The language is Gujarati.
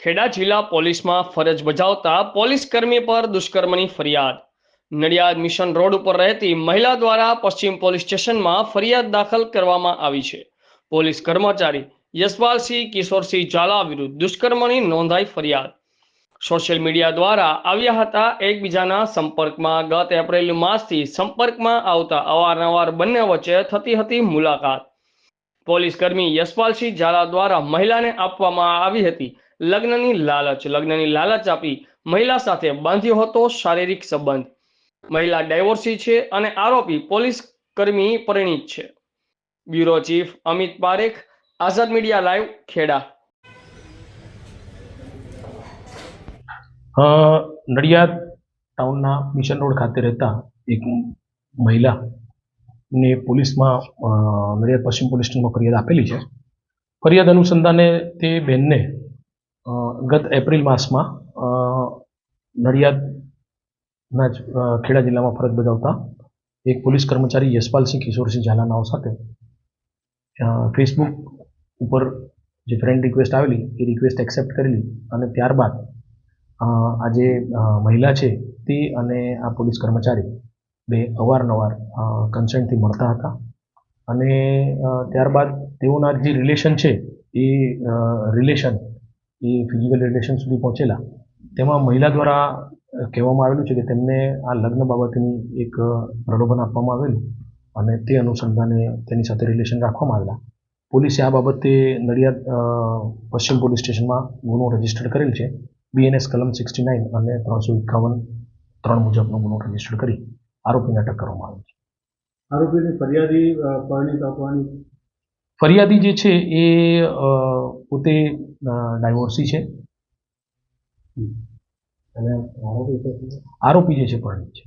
ખેડા જિલ્લા પોલીસમાં ફરજ બજાવતા પોલીસ કર્મી પર દુષ્કર્મની ફરિયાદ. નડિયાદ મિશન રોડ ઉપર રહેતી મહિલા દ્વારા પશ્ચિમ પોલીસ સ્ટેશનમાં ફરિયાદ દાખલ કરવામાં આવી છે. પોલીસ કર્મચારી યશપાલસિંહ કિશોરસિંહ ઝાલા વિરુદ્ધ દુષ્કર્મની નોંધાઈ ફરિયાદ. સોશિયલ મીડિયા દ્વારા આવ્યા હતા એકબીજાના સંપર્કમાં. ગત એપ્રિલ માસથી સંપર્કમાં આવતા અવારનવાર બંને વચ્ચે થતી હતી મુલાકાત. પોલીસ કર્મી યશપાલસિંહ ઝાલા દ્વારા મહિલાને આપવામાં આવી હતી. લગ્નની લાલચ લગ્નની લાલચ આપી મહિલા સાથે બાંધ્યો હતો શારીરિક સંબંધ. મહિલા ડાયવોર્સી છે અને આરોપી પોલીસ કર્મી પરિણીત છે. Bureau chief Amit Parekh, Azad media live, Kheda. Nadiad ટાઉનના mission road ખાતે રહેતા એક મહિલા ને પોલીસમાં નડિયાદ પશ્ચિમ પોલીસ સ્ટેશનમાં ફરિયાદ આપેલી છે. ફરિયાદ અનુસંધાને તે બહેનને ગત એપ્રિલ માસમાં નડિયાદના જ ખેડા જિલ્લામાં ફરજ બજાવતા એક પોલીસ કર્મચારી યશપાલસિંહ કિશોરસિંહ ઝાલાનાઓ સાથે ફેસબુક ઉપર જે ફ્રેન્ડ રિક્વેસ્ટ આવેલી, એ રિક્વેસ્ટ એક્સેપ્ટ કરેલી અને ત્યારબાદ આ જે મહિલા છે તે અને આ પોલીસ કર્મચારી બે અવારનવાર કન્સેન્ટથી મળતા હતા અને ત્યારબાદ તેઓના જે રિલેશન છે એ રિલેશન એ ફિઝિકલ રિલેશન સુધી પહોંચેલા. તેમાં મહિલા દ્વારા કહેવામાં આવેલું છે કે તેમને આ લગ્ન બાબતની એક પ્રલોભન આપવામાં આવેલું અને તે અનુસંધાને તેની સાથે રિલેશન રાખવામાં આવેલા. પોલીસે આ બાબતે નડિયાદ પશ્ચિમ પોલીસ સ્ટેશનમાં ગુનો રજિસ્ટર કરેલ છે. બીએનએસ કલમ સિક્સટી નાઇન અને ત્રણસો એકાવન ત્રણ મુજબનો ગુનો રજિસ્ટર કરી આરોપીને અટક કરવામાં આવી છે. આરોપીની ફરિયાદી અ, પરણિત આપવાની ફરિયાદી જે છે એ પોતે ડાયવોર્સી છે. અને આરોપી જે છે પરણિત છે.